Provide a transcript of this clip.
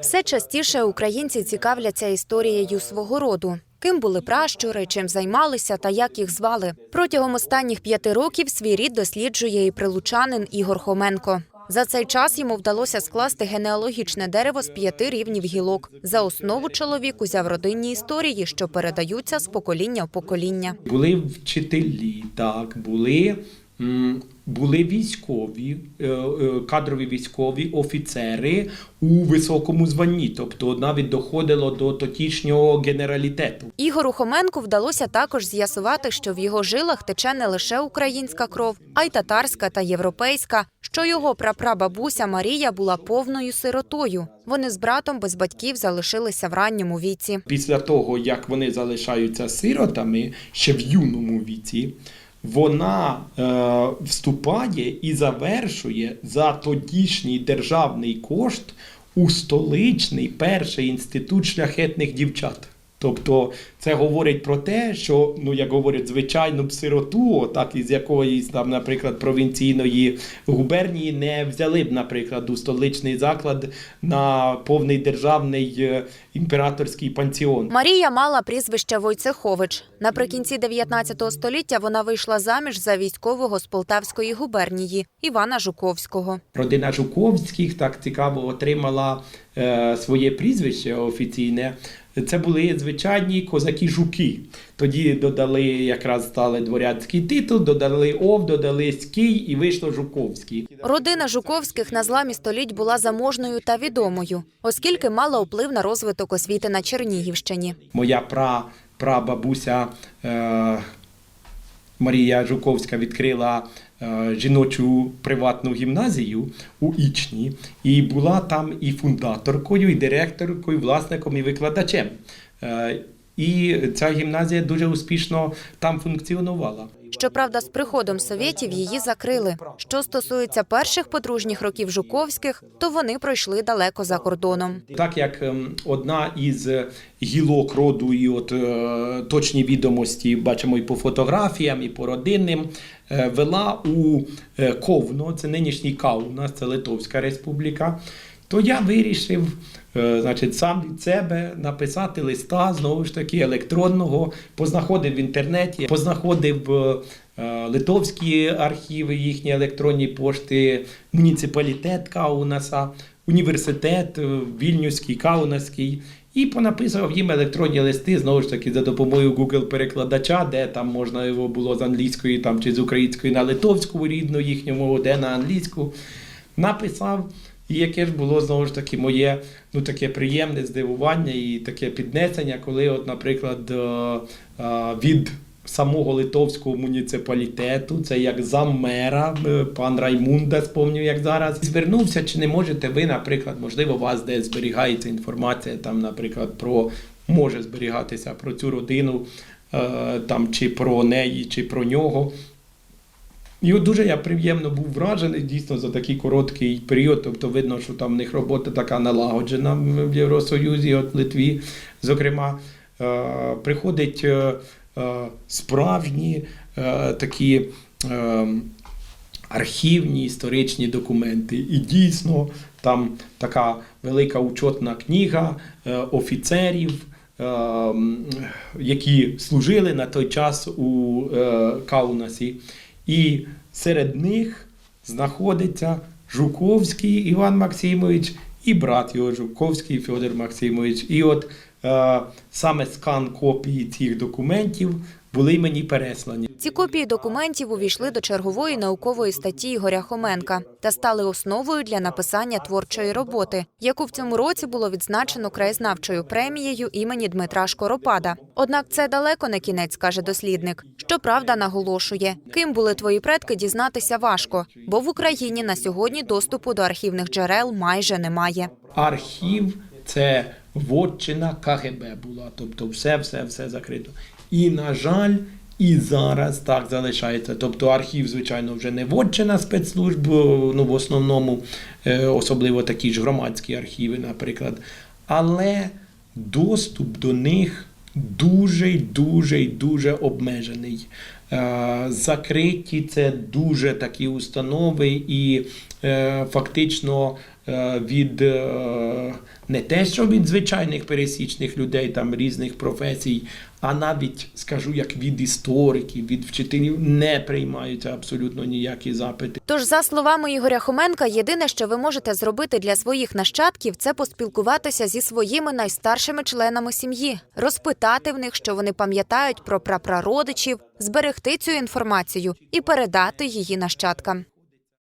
Все частіше українці цікавляться історією свого роду. Ким були пращури, чим займалися та як їх звали. Протягом останніх п'яти років свій рід досліджує і прилучанин Ігор Хоменко. За цей час йому вдалося скласти генеалогічне дерево з п'яти рівнів гілок. За основу чоловік узяв родинні історії, що передаються з покоління в покоління. Були вчителі, так, були, були військові, е, е, кадрові військові офіцери у високому званні, тобто навіть доходило до тотішнього генералітету. Ігору Хоменку вдалося також з'ясувати, що в його жилах тече не лише українська кров, а й татарська та європейська. Що його прапрабабуся Марія була повною сиротою. Вони з братом без батьків залишилися в ранньому віці. Після того, як вони залишаються сиротами ще в юному віці, вона е, вступає і завершує за тодішній державний кошт у столичний перший інститут шляхетних дівчат. Тобто це говорить про те, що, ну як говорять, звичайну сироту, так із якоїсь там, наприклад, провінційної губернії не взяли б, наприклад, у столичний заклад на повний державний е, імператорський пансіон. Марія мала прізвище Войцехович. Наприкінці 19 століття вона вийшла заміж за військового з Полтавської губернії Івана Жуковського. Родина Жуковських так цікаво отримала своє прізвище офіційне. Це були звичайні козаки-жуки. Тоді додали, якраз стали дворянський титул, додали ов, додали скій і вийшло Жуковський. Родина Жуковських на зламі століть була заможною та відомою, оскільки мала вплив на розвиток освіти на Чернігівщині. Моя пра, прабабуся е, Марія Жуковська відкрила е, жіночу приватну гімназію у Ічні і була там і фундаторкою, і директоркою, власником і викладачем. І ця гімназія дуже успішно там функціонувала. Щоправда, з приходом совєтів її закрили. Що стосується перших подружніх років Жуковських, то вони пройшли далеко за кордоном. Так як ем, одна із гілок роду, і от е, точні відомості бачимо і по фотографіям, і по родинним, е, вела у е, Ковно, це нинішній Каунас, це Литовська Республіка. То я вирішив, е, значить, сам від себе написати листа знову ж таки електронного, познаходив в інтернеті, познаходив е, е, литовські архіви, їхні електронні пошти, муніципалітет Каунаса, університет Вільнюський, Каунаський. І понаписував їм електронні листи знову ж таки за допомогою Google перекладача, де там можна його було з англійської там чи з української на литовську рідну їхню мову, де на англійську. Написав, і яке ж було знову ж таки моє ну таке приємне здивування і таке піднесення, коли, от, наприклад, е, е, від самого литовського муніципалітету, це як заммера, е, пан Раймунда, спомню, як зараз, звернувся, чи не можете ви, наприклад, можливо, у вас десь зберігається інформація, там, наприклад, про може зберігатися про цю родину, там, чи про неї, чи про нього. І от дуже я приємно був вражений дійсно за такий короткий період. Тобто видно, що там в них робота така налагоджена в Євросоюзі, от в Литві. Зокрема, е, приходять е, е, справжні такі. Архівні історичні документи, і дійсно там така велика учетна книга офіцерів, які служили на той час у Каунасі. І серед них знаходиться Жуковський Іван Максимович і брат його Жуковський Федор Максимович. І от саме скан копії цих документів були мені переслані. Ці копії документів увійшли до чергової наукової статті Ігоря Хоменка та стали основою для написання творчої роботи, яку в цьому році було відзначено краєзнавчою премією імені Дмитра Шкоропада. Однак це далеко не кінець, каже дослідник. Щоправда, наголошує, ким були твої предки, дізнатися важко, бо в Україні на сьогодні доступу до архівних джерел майже немає. Архів це вотчина КГБ була, тобто все, все, все закрито. І, на жаль, і зараз так залишається. Тобто архів, звичайно, вже не вотчина спецслужб, ну в основному, е, особливо такі ж громадські архіви, наприклад. Але доступ до них дуже дуже дуже обмежений. Е, Закриті це дуже такі установи, і е, фактично е, від не те, що від звичайних пересічних людей там різних професій, а навіть скажу як від істориків, від вчителів не приймаються абсолютно ніякі запити. Тож, за словами Ігоря Хоменка, єдине, що ви можете зробити для своїх нащадків, це поспілкуватися зі своїми найстаршими членами сім'ї, розпитати в них, що вони пам'ятають про прапрародичів, зберегти цю інформацію і передати її нащадкам.